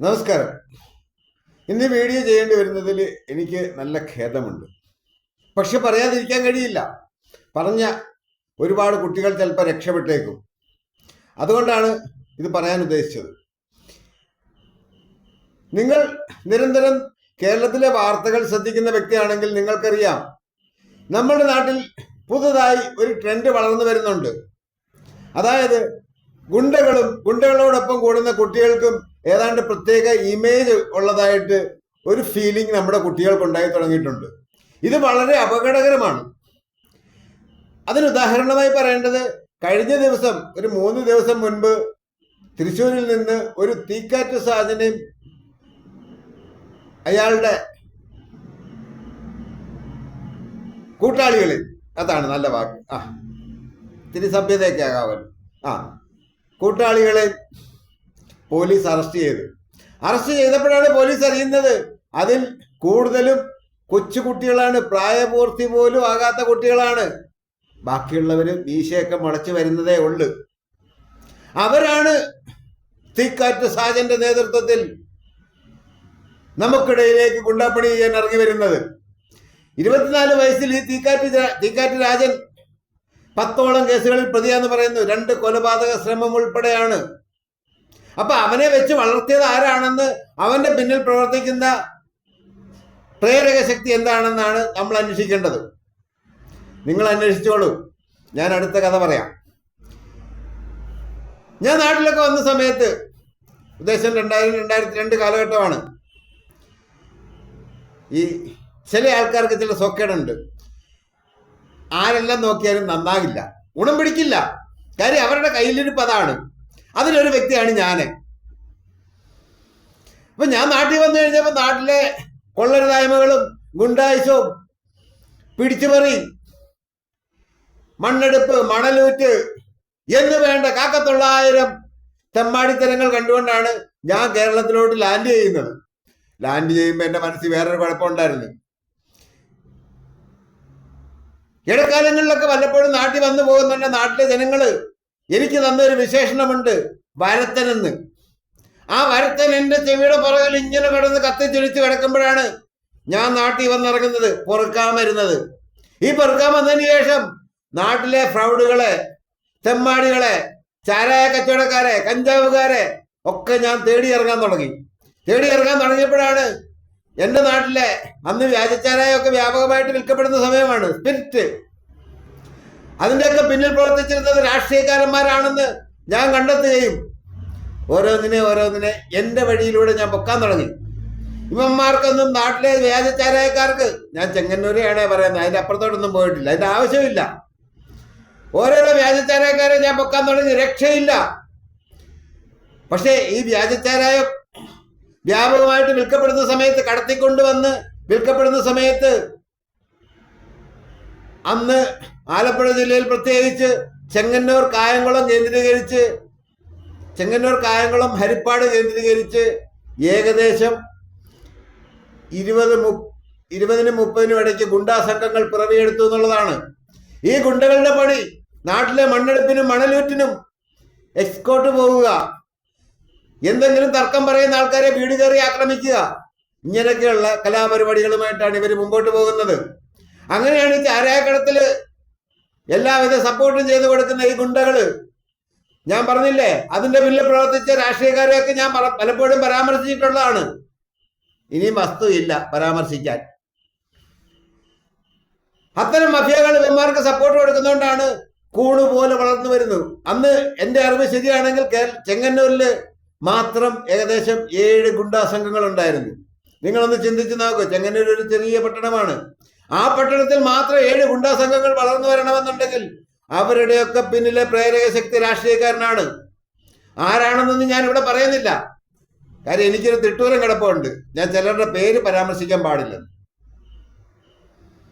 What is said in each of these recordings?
നമസ്കാരം. ഇന്ന് വീഡിയോ ചെയ്യേണ്ടി വരുന്നതിൽ എനിക്ക് നല്ല ഖേദമുണ്ട്. പക്ഷെ പറയാതിരിക്കാൻ കഴിയില്ല. പറഞ്ഞ ഒരുപാട് കുട്ടികൾ ചിലപ്പോൾ രക്ഷപ്പെട്ടേക്കും. അതുകൊണ്ടാണ് ഇത് പറയാൻ ഉദ്ദേശിച്ചത്. നിങ്ങൾ നിരന്തരം കേരളത്തിലെ വാർത്തകൾ ശ്രദ്ധിക്കുന്ന വ്യക്തിയാണെങ്കിൽ നിങ്ങൾക്കറിയാം നമ്മുടെ നാട്ടിൽ പുതുതായി ഒരു ട്രെൻഡ് വളർന്നു വരുന്നുണ്ട്. അതായത് ഗുണ്ടകളും ഗുണ്ടകളോടൊപ്പം കൂടുന്ന കുട്ടികൾക്കും ഏതാണ്ട് പ്രത്യേക ഇമേജ് ഉള്ളതായിട്ട് ഒരു ഫീലിംഗ് നമ്മുടെ കുട്ടികൾക്ക് ഉണ്ടായി തുടങ്ങിയിട്ടുണ്ട്. ഇത് വളരെ അപകടകരമാണ്. അതിന് ഉദാഹരണമായി പറയേണ്ടത് കഴിഞ്ഞ ദിവസം ഒരു മൂന്ന് ദിവസം മുൻപ് തൃശ്ശൂരിൽ നിന്ന് ഒരു തീക്കാറ്റ് സാജനെയും അയാളുടെ കൂട്ടാളികളിൽ അതാണ് നല്ല വാക്ക്. ആ ഇത്തിരി സഭ്യതയൊക്കെ ആകാവൻ ആ കൂട്ടാളികളെ പോലീസ് അറസ്റ്റ് ചെയ്തു. അറസ്റ്റ് ചെയ്തപ്പോഴാണ് പോലീസ് അറിയുന്നത്. അതിൽ കൂടുതലും കൊച്ചു കുട്ടികളാണ് പ്രായപൂർത്തി പോലും ആകാത്ത കുട്ടികളാണ്. ബാക്കിയുള്ളവർ മീശയൊക്കെ മുളച്ചു വരുന്നതേ ഉള്ളു. അവരാണ് തീക്കാറ്റ് സാജന്റെ നേതൃത്വത്തിൽ നമുക്കിടയിലേക്ക് ഗുണ്ടാപ്പണി ചെയ്യാൻ ഇറങ്ങി വരുന്നത്. ഇരുപത്തിനാല് വയസ്സിൽ ഈ തീക്കാറ്റ് തീക്കാറ്റ് രാജൻ പത്തോളം കേസുകളിൽ പ്രതിയാന്ന് പറയുന്നു. രണ്ട് കൊലപാതക ശ്രമം ഉൾപ്പെടെയാണ്. അപ്പൊ അവനെ വെച്ച് വളർത്തിയത് ആരാണെന്ന് അവന്റെ പിന്നിൽ പ്രവർത്തിക്കുന്ന പ്രേരക ശക്തി എന്താണെന്നാണ് നമ്മൾ അന്വേഷിക്കേണ്ടത്. നിങ്ങൾ അന്വേഷിച്ചോളൂ. ഞാൻ അടുത്ത കഥ പറയാം. ഞാൻ നാട്ടിലൊക്കെ വന്ന സമയത്ത് ഉദ്ദേശം രണ്ടായിരം രണ്ടായിരത്തി രണ്ട് കാലഘട്ടമാണ്. ഈ ചില ആൾക്കാർക്ക് ചില സൊക്കേടുണ്ട്. ആരെല്ലാം നോക്കിയാലും നന്നാകില്ല. ഗുണം പിടിക്കില്ല. കാര്യം അവരുടെ കയ്യിലിരിപ്പ് അതാണ്. അതിലൊരു വ്യക്തിയാണ് ഞാൻ അപ്പൊ ഞാൻ നാട്ടിൽ വന്നു കഴിഞ്ഞപ്പോൾ നാട്ടിലെ കൊള്ളരുതായ്മകളും ഗുണ്ടായുസവും പിടിച്ചുപറി മണ്ണെടുപ്പ് മണലൂറ്റ് എന്ന് വേണ്ട കാക്കത്തൊള്ളായിരം തെമ്മാടിത്തരങ്ങൾ കണ്ടുകൊണ്ടാണ് ഞാൻ കേരളത്തിലോട്ട് ലാൻഡ് ചെയ്യുന്നത്. ലാൻഡ് ചെയ്യുമ്പോൾ എന്റെ മനസ്സിൽ വേറൊരു കുഴപ്പമുണ്ടായിരുന്നു. ഇടക്കാലങ്ങളിലൊക്കെ വല്ലപ്പോഴും നാട്ടിൽ വന്നു പോകുന്നുണ്ട് നാട്ടിലെ ജനങ്ങൾ എനിക്ക് തന്നൊരു വിശേഷണമുണ്ട് വരത്തനെന്ന്. ആ വരത്തൻ എന്റെ ചെവിയുടെ പുറകിൽ ഇങ്ങനെ കിടന്ന് കത്തിച്ചൊലിച്ച് കിടക്കുമ്പോഴാണ് ഞാൻ നാട്ടിൽ വന്നിറങ്ങുന്നത് പൊറുക്കാൻ വരുന്നത്. ഈ പൊറുക്കാൻ വന്നതിന് ശേഷം നാട്ടിലെ ഫ്രൗഡുകളെ തെമ്മാടികളെ ചാരായ കച്ചവടക്കാരെ കഞ്ചാവുകാരെ ഒക്കെ ഞാൻ തേടി ഇറങ്ങാൻ തുടങ്ങി. തേടി ഇറങ്ങാൻ തുടങ്ങിയപ്പോഴാണ് എന്റെ നാട്ടിലെ അന്ന് വ്യാജച്ചാരായൊക്കെ വ്യാപകമായിട്ട് വിൽക്കപ്പെടുന്ന സമയമാണ് സ്പിരിറ്റ്. അതിന്റെയൊക്കെ പിന്നിൽ പ്രവർത്തിച്ചിരുന്നത് രാഷ്ട്രീയക്കാരന്മാരാണെന്ന് ഞാൻ കണ്ടെത്തുകയും ഓരോന്നിനെ ഓരോന്നിനെ എന്റെ വഴിയിലൂടെ ഞാൻ പൊക്കാൻ തുടങ്ങി. ഇവന്മാർക്കൊന്നും നാട്ടിലെ വ്യാജച്ചാരായക്കാർക്ക് ഞാൻ ചെങ്ങന്നൂരെയാണേ പറയുന്നത്. അതിന്റെ അപ്പുറത്തോട്ടൊന്നും പോയിട്ടില്ല. അതിന്റെ ആവശ്യമില്ല. ഓരോരോ വ്യാജച്ചാരായക്കാരെ ഞാൻ പൊക്കാൻ തുടങ്ങി. രക്ഷയില്ല. പക്ഷേ ഈ വ്യാജച്ചാരായ വ്യാപകമായിട്ട് വിൽക്കപ്പെടുന്ന സമയത്ത് കടത്തിക്കൊണ്ടുവന്ന് വിൽക്കപ്പെടുന്ന സമയത്ത് അന്ന് ആലപ്പുഴ ജില്ലയിൽ പ്രത്യേകിച്ച് ചെങ്ങന്നൂർ കായംകുളം കേന്ദ്രീകരിച്ച് ചെങ്ങന്നൂർ കായംകുളം ഹരിപ്പാട് കേന്ദ്രീകരിച്ച് ഏകദേശം ഇരുപത് മു ഇരുപതിനും മുപ്പതിനും ഇടയ്ക്ക് ഗുണ്ടാ സംഘങ്ങൾ പിറവിയെടുത്തു എന്നുള്ളതാണ്. ഈ ഗുണ്ടകളുടെ പണി നാട്ടിലെ മണ്ണെടുപ്പിനും മണലൂറ്റിനും എക്സ്കോട്ട് പോവുക. എന്തെങ്കിലും തർക്കം പറയുന്ന ആൾക്കാരെ വീട് കയറി ആക്രമിക്കുക. ഇങ്ങനെയൊക്കെയുള്ള കലാപരിപാടികളുമായിട്ടാണ് ഇവർ മുമ്പോട്ട് പോകുന്നത്. അങ്ങനെയാണ് ഈ ചാരായക്കടത്തിൽ എല്ലാവിധ സപ്പോർട്ടും ചെയ്തു കൊടുക്കുന്ന ഈ ഗുണ്ടകൾ ഞാൻ പറഞ്ഞില്ലേ അതിന്റെ പിന്നിൽ പ്രവർത്തിച്ച രാഷ്ട്രീയക്കാരെയൊക്കെ ഞാൻ പല- പലപ്പോഴും പരാമർശിച്ചിട്ടുള്ളതാണ്. ഇനിയും ഇല്ല പരാമർശിക്കാൻ. അത്തരം മഫിയകൾ ഇവന്മാർക്ക് സപ്പോർട്ട് കൊടുക്കുന്നതുകൊണ്ടാണ് കൂണു പോലെ വളർന്നു വരുന്നത്. അന്ന് എന്റെ അറിവ് ശരിയാണെങ്കിൽ ചെങ്ങന്നൂരിൽ മാത്രം ഏകദേശം ഏഴ് ഗുണ്ടാ സംഘങ്ങൾ ഉണ്ടായിരുന്നു നിങ്ങളൊന്ന് ചിന്തിച്ചു നോക്കൂ ചെങ്ങന്നൂർ ഒരു ചെറിയ പട്ടണമാണ്. ആ പട്ടണത്തിൽ മാത്രം ഏഴ് ഗുണ്ടാ സംഘങ്ങൾ വളർന്നു വരണമെന്നുണ്ടെങ്കിൽ അവരുടെയൊക്കെ പിന്നിലെ പ്രേരക ശക്തി രാഷ്ട്രീയക്കാരനാണ്. ആരാണെന്നൊന്നും ഞാൻ ഇവിടെ പറയുന്നില്ല. കാര്യം എനിക്കൊരു തിട്ടൂരം കിടപ്പുണ്ട്. ഞാൻ ചിലരുടെ പേര് പരാമർശിക്കാൻ പാടില്ല.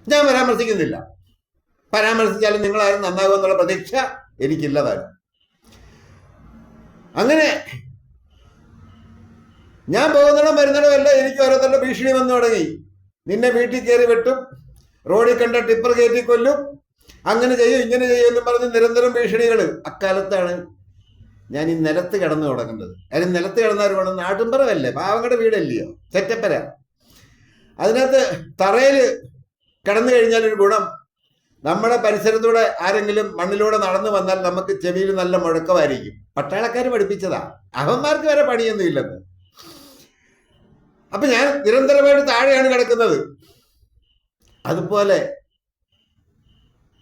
ഞാൻ പരാമർശിക്കുന്നില്ല. പരാമർശിച്ചാലും നിങ്ങളാരും നന്നാകുമെന്നുള്ള പ്രതീക്ഷ എനിക്കില്ലതാണ് അങ്ങനെ ഞാൻ പോകുന്നിടം വരുന്നിടം എല്ലാം എനിക്ക് ഓരോരുത്തരുടെ ഭീഷണി വന്നു തുടങ്ങി. നിന്നെ വീട്ടിൽ കയറി വെട്ടും. റോഡിൽ കണ്ട ടിപ്പർ കയറ്റി കൊല്ലും. അങ്ങനെ ചെയ്യും ഇങ്ങനെ ചെയ്യും എന്ന് പറഞ്ഞ് നിരന്തരം ഭീഷണികൾ അക്കാലത്താണ് ഞാൻ ഈ നിലത്ത് കിടന്നു തുടങ്ങേണ്ടത് അതിന് നിലത്ത് കിടന്നാൽ വേണം. നാട്ടുംപറവല്ലേ പാവങ്ങളുടെ വീടല്ലയോ? തെറ്റപ്പര അതിനകത്ത് തറയിൽ കിടന്നു കഴിഞ്ഞാൽ ഒരു ഗുണം. നമ്മുടെ പരിസരത്തൂടെ ആരെങ്കിലും മണ്ണിലൂടെ നടന്നു വന്നാൽ നമുക്ക് ചെവിയിൽ നല്ല മുഴക്കമായിരിക്കും. പട്ടാളക്കാർ പഠിപ്പിച്ചതാ. അവന്മാർക്ക് വരെ പണിയൊന്നും ഇല്ലെന്ന്. അപ്പൊ ഞാൻ നിരന്തരമായിട്ട് താഴെയാണ് കിടക്കുന്നത്. അതുപോലെ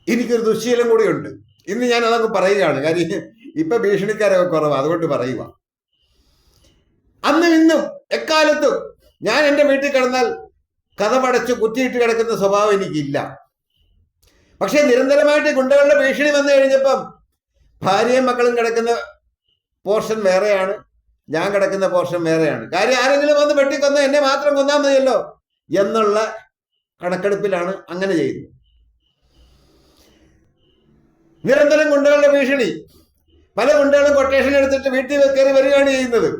എനിക്കൊരു ദുശ്ശീലം കൂടിയുണ്ട്. ഇന്ന് ഞാൻ അതങ്ങ് പറയുകയാണ്. കാര്യം ഇപ്പൊ ഭീഷണിക്കാരൊക്കെ കുറവാണ് അതുകൊണ്ട് പറയുക അന്നും ഇന്നും എക്കാലത്തും ഞാൻ എന്റെ വീട്ടിൽ കിടന്നാൽ കഥപടച്ച് കുറ്റിയിട്ട് കിടക്കുന്ന സ്വഭാവം എനിക്കില്ല. പക്ഷെ നിരന്തരമായിട്ട് ഗുണ്ടകളുടെ ഭീഷണി വന്നു കഴിഞ്ഞപ്പം ഭാര്യയും മക്കളും കിടക്കുന്ന പോർഷൻ വേറെയാണ്. ഞാൻ കിടക്കുന്ന പോർഷൻ വേറെയാണ്. കാര്യം ആരെങ്കിലും വന്ന് വെട്ടിക്കൊന്ന് എന്നെ മാത്രം കൊന്നാൽ മതിയല്ലോ എന്നുള്ള കണക്കെടുപ്പിലാണ് അങ്ങനെ ചെയ്യുന്നത്. നിരന്തരം ഗുണ്ടകളുടെ ഭീഷണി. പല ഗുണ്ടകളും കൊട്ടേഷൻ എടുത്തിട്ട് വീട്ടിൽ കയറി വരികയാണ് ചെയ്യുന്നത്.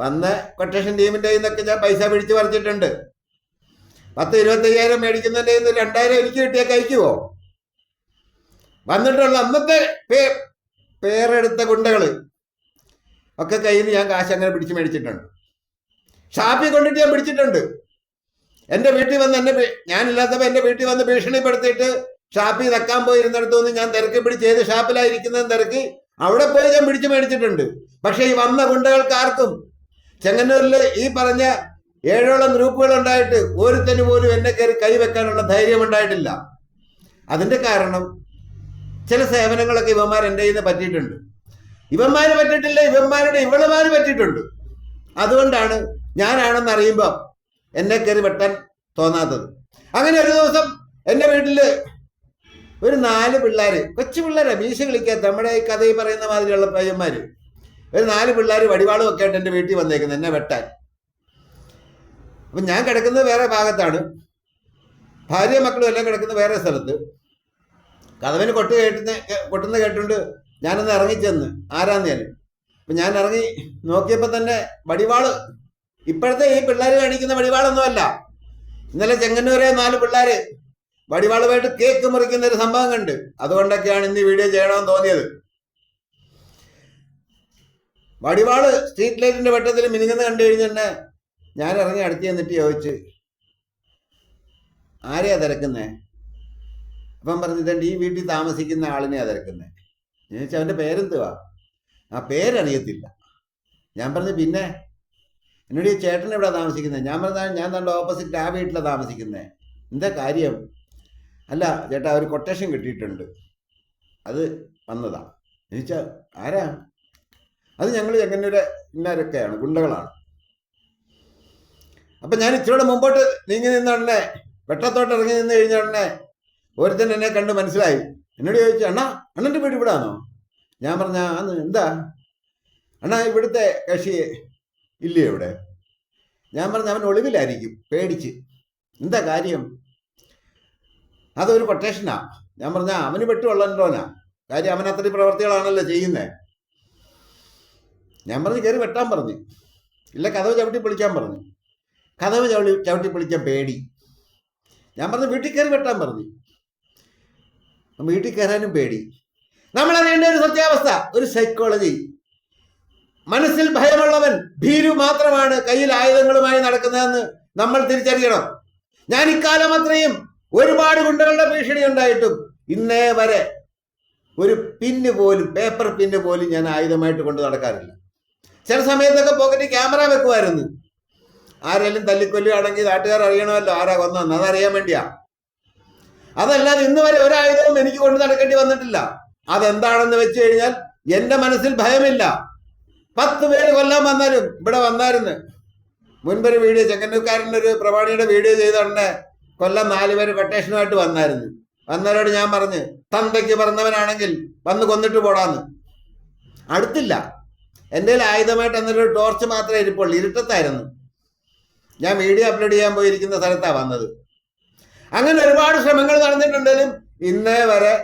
വന്ന കൊട്ടേഷൻ ടീമിന്റെ ഇന്നൊക്കെ ഞാൻ പൈസ പിടിച്ച് പറിച്ചിട്ടുണ്ട്. പത്ത് ഇരുപത്തയ്യായിരം മേടിക്കുന്നതിന്റെ ഇന്ന് രണ്ടായിരം എനിക്ക് കിട്ടിയാൽ കഴിക്കുമോ വന്നിട്ടുള്ള അന്നത്തെ പേ പേരെടുത്ത ഗുണ്ടകൾ ഒക്കെ കയ്യിൽ നിന്ന് ഞാൻ കാശ് അങ്ങനെ പിടിച്ച് മേടിച്ചിട്ടുണ്ട്. ഷാപ്പിൽ കൊണ്ടിട്ട് ഞാൻ പിടിച്ചിട്ടുണ്ട്. എന്റെ വീട്ടിൽ വന്ന് എന്നെ ഞാനില്ലാത്തപ്പോ എന്റെ വീട്ടിൽ വന്ന് ഭീഷണിപ്പെടുത്തിയിട്ട് ഷാപ്പിൽ തക്കാൻ പോയിരുന്നിടത്തു നിന്ന് ഞാൻ തിരക്കി പിടിച്ച് ഏത് ഷാപ്പിലായിരിക്കുന്നതെന്ന് തിരക്കി അവിടെ പോയി ഞാൻ പിടിച്ചു മേടിച്ചിട്ടുണ്ട്. പക്ഷേ ഈ വന്ന ഗുണ്ടകൾക്ക് ആർക്കും ചെങ്ങന്നൂരിൽ ഈ പറഞ്ഞ ഏഴോളം ഗ്രൂപ്പുകൾ ഉണ്ടായിട്ട് ഒരുത്തന് പോലും എന്നെ കയറി കൈവെക്കാനുള്ള ധൈര്യം ഉണ്ടായിട്ടില്ല. അതിന്റെ കാരണം ചില സേവനങ്ങളൊക്കെ ഇവന്മാർ എന്റെ കയ്യിൽ നിന്ന് പറ്റിയിട്ടുണ്ട്. ഇവന്മാര് പറ്റിയിട്ടില്ല ഇവന്മാരുടെ ഇവളുമാര് പറ്റിയിട്ടുണ്ട്. അതുകൊണ്ടാണ് ഞാനാണെന്ന് അറിയുമ്പോൾ എന്നെ കയറി വെട്ടാൻ തോന്നാത്തത്. അങ്ങനെ ഒരു ദിവസം എന്റെ വീട്ടിൽ ഒരു നാല് പിള്ളേര് കൊച്ചു പിള്ളേരെ മീശ കളിക്കാത്ത നമ്മുടെ ഈ കഥയിൽ പറയുന്ന മാതിരിയുള്ള പയ്യന്മാര്. ഒരു നാല് പിള്ളേർ വടിവാളും ഒക്കെ ആയിട്ട് എന്റെ വീട്ടിൽ വന്നേക്കുന്നത് എന്നെ വെട്ടാൻ. അപ്പം ഞാൻ കിടക്കുന്നത് വേറെ ഭാഗത്താണ്. ഭാര്യ മക്കളും എല്ലാം കിടക്കുന്ന വേറെ സ്ഥലത്ത്. കഥവിന് കൊട്ട് കേട്ടുന്ന കൊട്ടുന്ന കേട്ടുകൊണ്ട് ഞാനൊന്ന് ഇറങ്ങിച്ചെന്ന്. ആരാന്ന് ഞാൻ? അപ്പം ഞാൻ ഇറങ്ങി നോക്കിയപ്പോൾ തന്നെ വടിവാൾ ഇപ്പോഴത്തെ ഈ പിള്ളേർ കാണിക്കുന്ന വടിവാളൊന്നുമല്ല. ഇന്നലെ ചെങ്ങന്നൂരെ നാല് പിള്ളേര് വടിവാളുമായിട്ട് കേക്ക് മുറിക്കുന്ന ഒരു സംഭവം കണ്ട്. അതുകൊണ്ടൊക്കെയാണ് ഇന്ന് വീഡിയോ ചെയ്യണമെന്ന് തോന്നിയത്. വടിവാൾ സ്ട്രീറ്റ് ലൈറ്റിന്റെ വെട്ടത്തിൽ മിനുങ്ങുന്ന കണ്ടു കഴിഞ്ഞ് തന്നെ ഞാൻ ഇറങ്ങി അടുത്ത് ചെന്നിട്ട് ചോദിച്ച് ആരെയാ തിരക്കുന്നേ? അപ്പം പറഞ്ഞു ഇതണ്ട് ഈ വീട്ടിൽ താമസിക്കുന്ന ആളിനെയാ തിരക്കുന്നേ. ഞാൻ ചോദിച്ചാൽ അവന്റെ പേരെന്തുവാ? ആ പേരറിയത്തില്ല. ഞാൻ പറഞ്ഞു പിന്നെ എന്നോട് ഈ ചേട്ടൻ എവിടെ താമസിക്കുന്നത് ഞാൻ പറഞ്ഞാൽ ഞാൻ തന്റെ ഓപ്പോസിറ്റ് ആ വീട്ടിലാണ് താമസിക്കുന്നത് എന്താ കാര്യം? അല്ല ചേട്ടാ ഒരു കൊട്ടേഷൻ കിട്ടിയിട്ടുണ്ട്. അത് വന്നതാ. ചോദിച്ചാൽ ആരാ? അത് ഞങ്ങൾ ചെങ്ങന്നൂരെ ഇന്നാരൊക്കെയാണ് ഗുണ്ടകളാണ്. അപ്പം ഞാൻ ഇച്ചിരൂടെ മുമ്പോട്ട് നീങ്ങി നിന്ന ഉടനെ വെട്ടത്തോട്ട് ഇറങ്ങി നിന്ന് കഴിഞ്ഞ ഉടനെ ഒരുത്തൻ എന്നെ കണ്ട് മനസ്സിലായി. എന്നോട് ചോദിച്ചു അണ്ണാ അണ്ണന്റെ വീട് ഇവിടാണോ ഞാൻ പറഞ്ഞ അന്ന് എന്താ? അണ്ണാ ഇവിടുത്തെ കക്ഷി ഇല്ലേ ഇവിടെ ഞാൻ പറഞ്ഞ അവൻ ഒളിവിലായിരിക്കും. പേടിച്ച്. എന്താ കാര്യം? അതൊരു കൊട്ടേഷനാ ഞാൻ പറഞ്ഞ അവന് വെട്ടുള്ളോനാ കാര്യം അവൻ അത്രയും പ്രവർത്തികളാണല്ലോ ചെയ്യുന്നത് ഞാൻ പറഞ്ഞു കയറി വെട്ടാൻ പറഞ്ഞു. ഇല്ല കഥവ് ചവിട്ടി പൊളിക്കാൻ പറഞ്ഞു. കഥവ് ചവിളി ചവിട്ടി പൊളിക്കാൻ പേടി. ഞാൻ പറഞ്ഞു വീട്ടിൽ കയറി വെട്ടാൻ പറഞ്ഞു. വീട്ടിൽ കയറാനും പേടി. നമ്മളറിയേണ്ട ഒരു സത്യാവസ്ഥ ഒരു സൈക്കോളജി മനസ്സിൽ ഭയമുള്ളവൻ ഭീരു മാത്രമാണ് കയ്യിൽ ആയുധങ്ങളുമായി നടക്കുന്നതെന്ന് നമ്മൾ തിരിച്ചറിയണം. ഞാൻ ഇക്കാലം അത്രയും ഒരുപാട് ഗുണ്ടകളുടെ ഭീഷണി ഉണ്ടായിട്ടും ഇന്നേ വരെ ഒരു പിന്ന് പോലും പേപ്പർ പിന്ന് പോലും ഞാൻ ആയുധമായിട്ട് കൊണ്ട് നടക്കാറില്ല. ചില സമയത്തൊക്കെ പോക്കറ്റിൽ ക്യാമറ വെക്കുമായിരുന്നു. ആരെങ്കിലും തല്ലിക്കൊല്ലുകയാണെങ്കിൽ നാട്ടുകാർ അറിയണമല്ലോ ആരാ കൊന്നെന്ന് അതറിയാൻ വേണ്ടിയാ. അതല്ലാതെ ഇന്ന് വരെ ഒരായുധവും എനിക്ക് കൊണ്ട് നടക്കേണ്ടി വന്നിട്ടില്ല. അതെന്താണെന്ന് വെച്ച് കഴിഞ്ഞാൽ എന്റെ മനസ്സിൽ ഭയമില്ല. പത്ത് പേര് കൊല്ലാൻ വന്നാലും ഇവിടെ വന്നായിരുന്നു മുൻപൊരു വീഡിയോ ചെങ്ങന്നൂർക്കാരന്റെ ഒരു പ്രവാണിയുടെ വീഡിയോ ചെയ്ത ഉടനെ കൊല്ലം നാല് പേര് കൊട്ടേഷനുമായിട്ട് വന്നായിരുന്നു വന്നവരോട് ഞാൻ പറഞ്ഞു തന്തയ്ക്ക് പറഞ്ഞവനാണെങ്കിൽ വന്ന് കൊന്നിട്ട് പോടാന്ന്. അടുത്തില്ല. എന്റെ ആയുധമായിട്ട് എന്നൊരു ടോർച്ച് മാത്രമേ ഇരിപ്പുള്ളൂ ഇരുട്ടത്തായിരുന്നു. ഞാൻ വീഡിയോ അപ്ലോഡ് ചെയ്യാൻ പോയിരിക്കുന്ന സ്ഥലത്താണ് വന്നത്. അങ്ങനെ ഒരുപാട് ശ്രമങ്ങൾ നടന്നിട്ടുണ്ടെങ്കിലും ഇന്നേ വരെ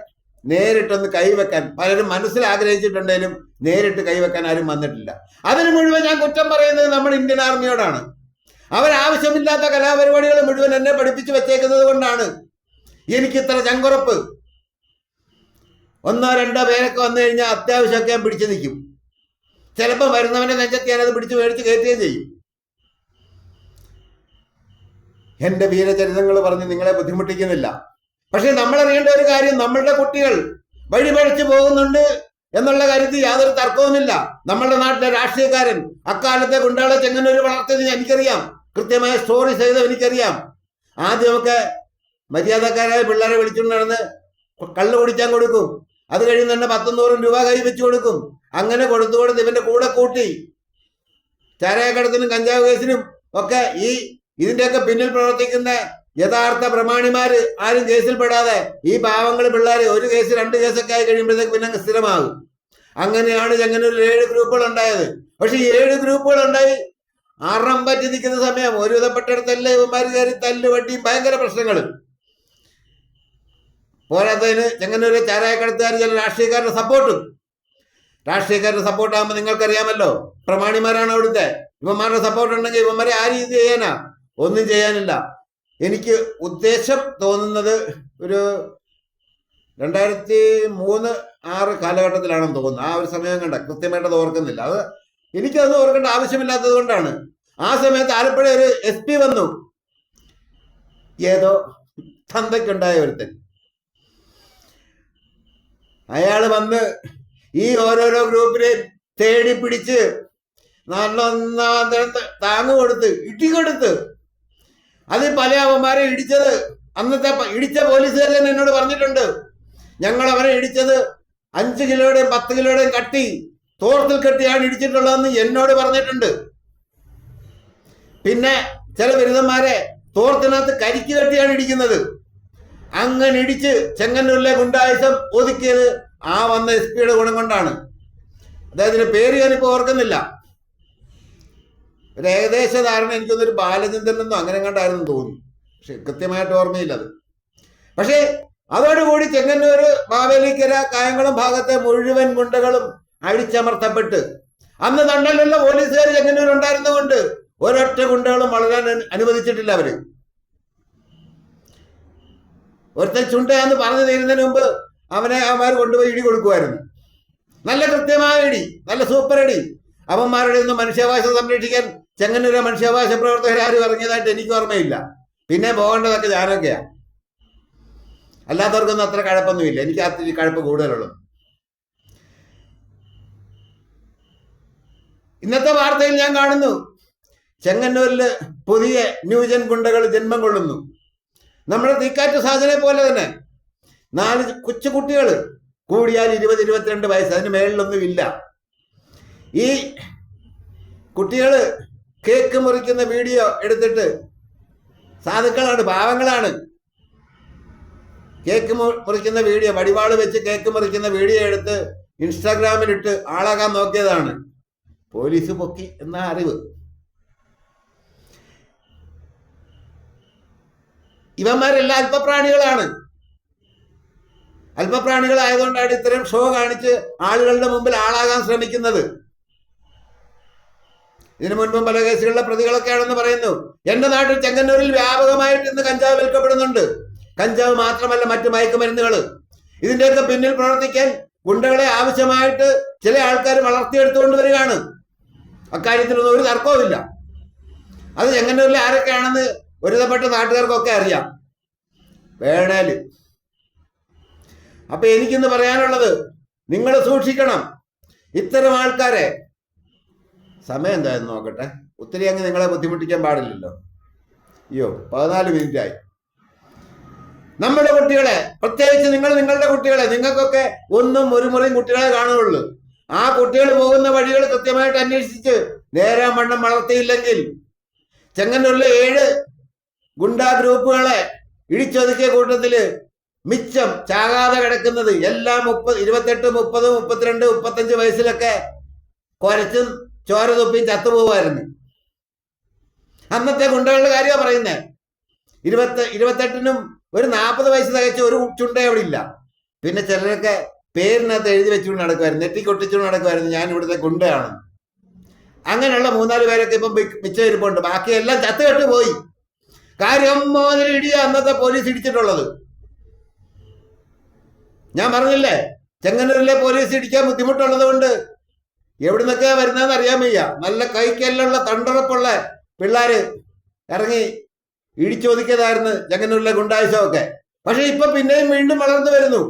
നേരിട്ടൊന്ന് കൈവെക്കാൻ പലരും മനസ്സിൽ ആഗ്രഹിച്ചിട്ടുണ്ടെങ്കിലും നേരിട്ട് കൈവെക്കാൻ ആരും വന്നിട്ടില്ല. അതിന് മുഴുവൻ ഞാൻ കുറ്റം പറയുന്നത് നമ്മൾ ഇന്ത്യൻ ആർമിയോടാണ്. അവരാവശ്യമില്ലാത്ത കലാപരിപാടികൾ മുഴുവൻ എന്നെ പഠിപ്പിച്ചു വെച്ചേക്കുന്നത് കൊണ്ടാണ്. എനിക്ക് ഇത്ര ചങ്കുറപ്പ്. ഒന്നോ രണ്ടോ പേരൊക്കെ വന്നു കഴിഞ്ഞാൽ അത്യാവശ്യമൊക്കെ ഞാൻ പിടിച്ചു നിൽക്കും. ചിലപ്പോൾ വരുന്നവന്റെ നെഞ്ചത്ത് ഞാനത് പിടിച്ച് മേടിച്ച് കയറ്റുകയും ചെയ്യും. എന്റെ വീരചരിതങ്ങൾ പറഞ്ഞ് നിങ്ങളെ ബുദ്ധിമുട്ടിക്കുന്നില്ല. പക്ഷെ നമ്മളറിയേണ്ട ഒരു കാര്യം നമ്മളുടെ കുട്ടികൾ വഴിപഴിച്ചു പോകുന്നുണ്ട്. എന്നുള്ള കാര്യത്തിൽ യാതൊരു തർക്കവുമില്ല. നമ്മളുടെ നാട്ടിലെ രാഷ്ട്രീയക്കാരൻ അക്കാലത്തെ ഗുണ്ടാളെ ചെങ്ങന്നൂർ വളർത്തിയത് എനിക്കറിയാം. കൃത്യമായ സ്റ്റോറി ചെയ്തത് എനിക്കറിയാം. ആദ്യമൊക്കെ മര്യാദക്കാരായ പിള്ളേരെ വിളിച്ചുകൊണ്ട് നടന്ന് കള്ള് കുടിക്കാൻ കൊടുക്കും. അത് കഴിയുന്ന തന്നെ പത്തും നൂറും രൂപ കൈ വെച്ച് കൊടുക്കും. അങ്ങനെ കൊടുത്തു കൊടുത്ത് ഇവന്റെ കൂടെ കൂട്ടി ചാരായക്കടത്തിനും കഞ്ചാവ് കേസിനും ഒക്കെ ഈ ഇതിന്റെയൊക്കെ പിന്നിൽ പ്രവർത്തിക്കുന്ന യഥാർത്ഥ പ്രമാണിമാര് ആരും കേസിൽ പെടാതെ ഈ പാവങ്ങൾ പിള്ളേര് ഒരു കേസ് രണ്ട് കേസൊക്കെ ആയി കഴിയുമ്പോഴത്തേക്ക് പിന്നെ സ്ഥിരമാകും. അങ്ങനെയാണ് ഒരു ഏഴ് ഗ്രൂപ്പുകൾ ഉണ്ടായത്. പക്ഷെ ഏഴ് ഗ്രൂപ്പുകൾ ഉണ്ടായി അറം പറ്റി നിൽക്കുന്ന സമയം ഒരു വിധപ്പെട്ടയിടത്തല്ലേ ഇവന്മാർ കയറി തല്ല് വട്ടിയും ഭയങ്കര പ്രശ്നങ്ങൾ. പോരാത്തതിന് ചെങ്ങന്നൂര് ചാരായക്കടത്തുകാർ ചില രാഷ്ട്രീയക്കാരുടെ സപ്പോർട്ടും. രാഷ്ട്രീയക്കാരുടെ സപ്പോർട്ട് ആകുമ്പോൾ നിങ്ങൾക്കറിയാമല്ലോ പ്രമാണിമാരാണ് അവിടുത്തെ. ഇവന്മാരുടെ സപ്പോർട്ട് ഉണ്ടെങ്കിൽ ഇവന്മാരെ ആ രീതി ചെയ്യാനാ. ഒന്നും ചെയ്യാനില്ല. എനിക്ക് ഉദ്ദേശം തോന്നുന്നത് ഒരു രണ്ടായിരത്തി മൂന്ന് ആറ് കാലഘട്ടത്തിലാണെന്ന് തോന്നുന്നു. ആ ഒരു സമയം കണ്ട കൃത്യമായിട്ടത് ഓർക്കുന്നില്ല. അത് എനിക്കത് ഓർക്കേണ്ട ആവശ്യമില്ലാത്തത് കൊണ്ടാണ്. ആ സമയത്ത് ആലപ്പുഴ ഒരു എസ് പി വന്നു. ഏതോ തന്തയ്ക്കുണ്ടായ ഒരുത്തൻ. അയാൾ വന്ന് ഈ ഓരോരോ ഗ്രൂപ്പിനെ തേടി പിടിച്ച് നല്ല താങ്ങ് കൊടുത്ത് ഇടി കൊടുത്ത് അത് പല അവന്മാരെ ഇടിച്ചത്. അന്നത്തെ ഇടിച്ച പോലീസുകാർ തന്നെ എന്നോട് പറഞ്ഞിട്ടുണ്ട്. ഞങ്ങൾ അവരെ ഇടിച്ചത് അഞ്ച് കിലോയുടെയും പത്ത് കിലോയുടെയും കട്ടി തോർത്തിൽ കെട്ടിയാണ് ഇടിച്ചിട്ടുള്ളതെന്ന് എന്നോട് പറഞ്ഞിട്ടുണ്ട്. പിന്നെ ചില ബിരുദന്മാരെ തോർത്തിനകത്ത് കരിക്ക് കെട്ടിയാണ് ഇടിക്കുന്നത്. അങ്ങനെ ഇടിച്ച് ചെങ്ങന്നൂരിലെ ഗുണ്ടായുസം ഒതുക്കിയത് ആ വന്ന എസ് പിയുടെ ഗുണം കൊണ്ടാണ്. അദ്ദേഹത്തിന്റെ പേര് ഞാനിപ്പോ ഓർക്കുന്നില്ല. ഒരു ഏകദേശ ധാരണ എനിക്കൊന്നൊരു ബാലചന്ദ്രനെന്നോ അങ്ങനെ കണ്ടായിരുന്നു തോന്നി. പക്ഷെ കൃത്യമായിട്ട് ഓർമ്മയില്ല അത്. പക്ഷേ അതോടുകൂടി ചെങ്ങന്നൂർ മാവേലിക്കര കായംകുളം ഭാഗത്തെ മുഴുവൻ ഗുണ്ടകളും അഴിച്ചമർത്തപ്പെട്ട് അന്ന് തണ്ടലുള്ള പോലീസുകാർ ചെങ്ങന്നൂർ ഉണ്ടായിരുന്നുകൊണ്ട് ഒരൊറ്റ ഗുണ്ടകളും വളരാൻ അനു- അനുവദിച്ചിട്ടില്ല അവർ. ഒരുത്തൻ ചുണ്ടയാന്ന് പറഞ്ഞു തീരുന്നതിന് മുമ്പ് അവനെ അവന്മാർ കൊണ്ടുപോയി ഇടി കൊടുക്കുമായിരുന്നു. നല്ല കൃത്യമായ ഇടി നല്ല സൂപ്പർ ഇടി. അവന്മാരുടെ ഒന്നും മനുഷ്യാവകാശം സംരക്ഷിക്കാൻ ചെങ്ങന്നൂരെ മനുഷ്യാവകാശ പ്രവർത്തകർ ആരും ഇറങ്ങിയതായിട്ട് എനിക്ക് ഓർമ്മയില്ല. പിന്നെ പോകേണ്ടതൊക്കെ ഞാനൊക്കെയാ. അല്ലാത്തവർക്കൊന്നും അത്ര കഴപ്പൊന്നുമില്ല. എനിക്ക് അത്ര കഴപ്പ് കൂടുതലുള്ളൂ. ഇന്നത്തെ വാർത്തയിൽ ഞാൻ കാണുന്നു. ചെങ്ങന്നൂരിൽ പുതിയ ന്യൂജൻ ഗുണ്ടകൾ ജന്മം കൊള്ളുന്നു. നമ്മുടെ തീക്കാറ്റ് സാധനെ പോലെ തന്നെ. നാല് കൊച്ചു കുട്ടികൾ കൂടിയാൽ ഇരുപത് ഇരുപത്തിരണ്ട് വയസ്സ്. അതിന് മേളിലൊന്നും ഇല്ല ഈ കുട്ടികൾ കേക്ക് മുറിക്കുന്ന വീഡിയോ എടുത്തിട്ട് സാധുക്കളാണ് പാവങ്ങളാണ്. കേക്ക് മുറിക്കുന്ന വീഡിയോ വടിവാൾ വെച്ച് കേക്ക് മുറിക്കുന്ന വീഡിയോ എടുത്ത് ഇൻസ്റ്റാഗ്രാമിലിട്ട് ആളാകാൻ നോക്കിയതാണ്. പോലീസ് പൊക്കി എന്ന അറിവ്. ഇവന്മാരെല്ലാം അല്പപ്രാണികളാണ്. അല്പപ്രാണികളായതുകൊണ്ടാണ് ഇത്തരം ഷോ കാണിച്ച് ആളുകളുടെ മുമ്പിൽ ആളാകാൻ ശ്രമിക്കുന്നത്. ഇതിനു മുൻപും പല കേസുകളിലെ പ്രതികളൊക്കെയാണെന്ന് പറയുന്നു. എന്റെ നാട്ടിൽ ചെങ്ങന്നൂരിൽ വ്യാപകമായിട്ട് ഇന്ന് കഞ്ചാവ് വിൽക്കപ്പെടുന്നുണ്ട്. കഞ്ചാവ് മാത്രമല്ല മറ്റു മയക്കുമരുന്നുകൾ ഇതിന്റെയൊക്കെ പിന്നിൽ പ്രവർത്തിക്കാൻ ഗുണ്ടകളെ ആവശ്യമായിട്ട് ചില ആൾക്കാർ വളർത്തിയെടുത്തുകൊണ്ട് വരികയാണ്. അക്കാര്യത്തിലൊന്നും ഒരു തർക്കവുമില്ല. അത് ചെങ്ങന്നൂരിൽ ആരൊക്കെയാണെന്ന് ഒരുതപ്പെട്ട നാട്ടുകാർക്കൊക്കെ അറിയാം. വേണേൽ. അപ്പൊ എനിക്കിന്ന് പറയാനുള്ളത് നിങ്ങൾ സൂക്ഷിക്കണം. ഇത്തരം ആൾക്കാരെ സമയം എന്തായാലും നോക്കട്ടെ. ഒത്തിരി അങ്ങ് നിങ്ങളെ ബുദ്ധിമുട്ടിക്കാൻ പാടില്ലല്ലോ. അയ്യോ പതിനാല് മിനിറ്റ് ആയി നമ്മുടെ കുട്ടികളെ പ്രത്യേകിച്ച് നിങ്ങൾ നിങ്ങളുടെ കുട്ടികളെ നിങ്ങൾക്കൊക്കെ ഒന്നും ഒരു മുറിയും കുട്ടികളെ കാണുകയുള്ളൂ. ആ കുട്ടികൾ പോകുന്ന വഴികൾ കൃത്യമായിട്ട് അന്വേഷിച്ച് നേരെ വണ്ണം വളർത്തിയില്ലെങ്കിൽ ചെങ്ങന്നൂരിലെ ഏഴ് ഗുണ്ടാ ഗ്രൂപ്പുകളെ ഇടിച്ചൊതുക്കിയ കൂട്ടത്തിൽ മിച്ചം ചാകാതെ കിടക്കുന്നത് എല്ലാം മുപ്പത് ഇരുപത്തെട്ട് മുപ്പത് മുപ്പത്തിരണ്ട് മുപ്പത്തഞ്ച് വയസ്സിലൊക്കെ കുരച്ചും ചോര തുപ്പിയും ചത്തുപോകുമായിരുന്നു അന്നത്തെ ഗുണ്ടകളുടെ കാര്യമാണ് പറയുന്നത് ഇരുപത്തി ഇരുപത്തെട്ടിനും ഒരു നാൽപ്പത് വയസ്സ് തികച്ച ഒരു ചുണ്ട അവിടെ ഇല്ല. പിന്നെ ചിലരൊക്കെ പേരിനകത്ത് എഴുതി വെച്ചുകൊണ്ട് നടക്കുമായിരുന്നു നെറ്റിക്കൊട്ടിച്ചുകൊണ്ട് നടക്കുമായിരുന്നു. ഞാൻ ഇവിടുത്തെ ഗുണ്ടയാണ്. അങ്ങനെയുള്ള മൂന്നാൽ പേരൊക്കെ ഇപ്പം മിച്ചം ഇരിപ്പുണ്ട് ബാക്കിയെല്ലാം ചത്തുകെട്ട് പോയി. കാര്യം മോതിരി ഇടിയ അന്നത്തെ പോലീസ് ഇടിച്ചിട്ടുള്ളത്. ഞാൻ പറഞ്ഞില്ലേ ചെങ്ങന്നൂരിലെ പോലീസ് ഇടിക്കാൻ ബുദ്ധിമുട്ടുള്ളത് കൊണ്ട് എവിടെ നിന്നൊക്കെയാ വരുന്നതെന്ന് അറിയാൻ വയ്യ. നല്ല കൈക്കെല്ലുള്ള തണ്ടറപ്പുള്ള പിള്ളേര് ഇറങ്ങി ഇടിച്ചൊതുക്കിയതായിരുന്നു ചെങ്ങന്നൂരിലെ ഗുണ്ടായുസമൊക്കെ. പക്ഷെ ഇപ്പൊ പിന്നെയും വീണ്ടും വളർന്നു വരുന്നു.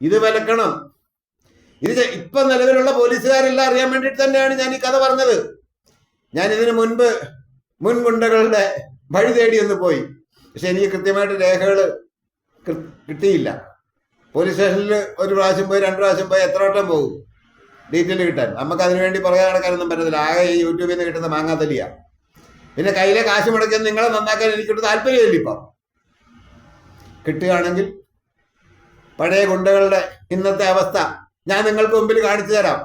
ഇത് വിലക്കണം. ഇത് ഇപ്പൊ നിലവിലുള്ള പോലീസുകാരെല്ലാം അറിയാൻ വേണ്ടിയിട്ട് തന്നെയാണ് ഞാൻ ഈ കഥ പറഞ്ഞത്. ഞാൻ ഇതിനു മുൻപ് മുൻ ഗുണ്ടകളുടെ വഴി തേടി ഒന്ന് പോയി. പക്ഷെ എനിക്ക് കൃത്യമായിട്ട് രേഖകൾ കിട്ടിയില്ല. പോലീസ് സ്റ്റേഷനിൽ ഒരു പ്രാവശ്യം പോയി രണ്ട് പ്രാവശ്യം പോയി എത്ര വട്ടം പോകും? ഡീറ്റെയിൽ കിട്ടാൻ. നമുക്ക് അതിനു വേണ്ടി പുറകെ നടക്കാനൊന്നും പറ്റത്തില്ല. ആകെ ഈ യൂട്യൂബിൽ നിന്ന് കിട്ടുന്ന മാങ്ങാത്തലിയ പിന്നെ കയ്യിലെ കാശ് മുടക്കി നിങ്ങളെ നന്നാക്കാൻ എനിക്കൊരു താല്പര്യമില്ല ഇപ്പം. കിട്ടുകയാണെങ്കിൽ പഴയ ഗുണ്ടകളുടെ ഇന്നത്തെ അവസ്ഥ ഞാൻ നിങ്ങൾക്ക് മുമ്പിൽ കാണിച്ചു തരാം.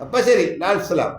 അപ്പൊ ശരി. ലാൽ സലാം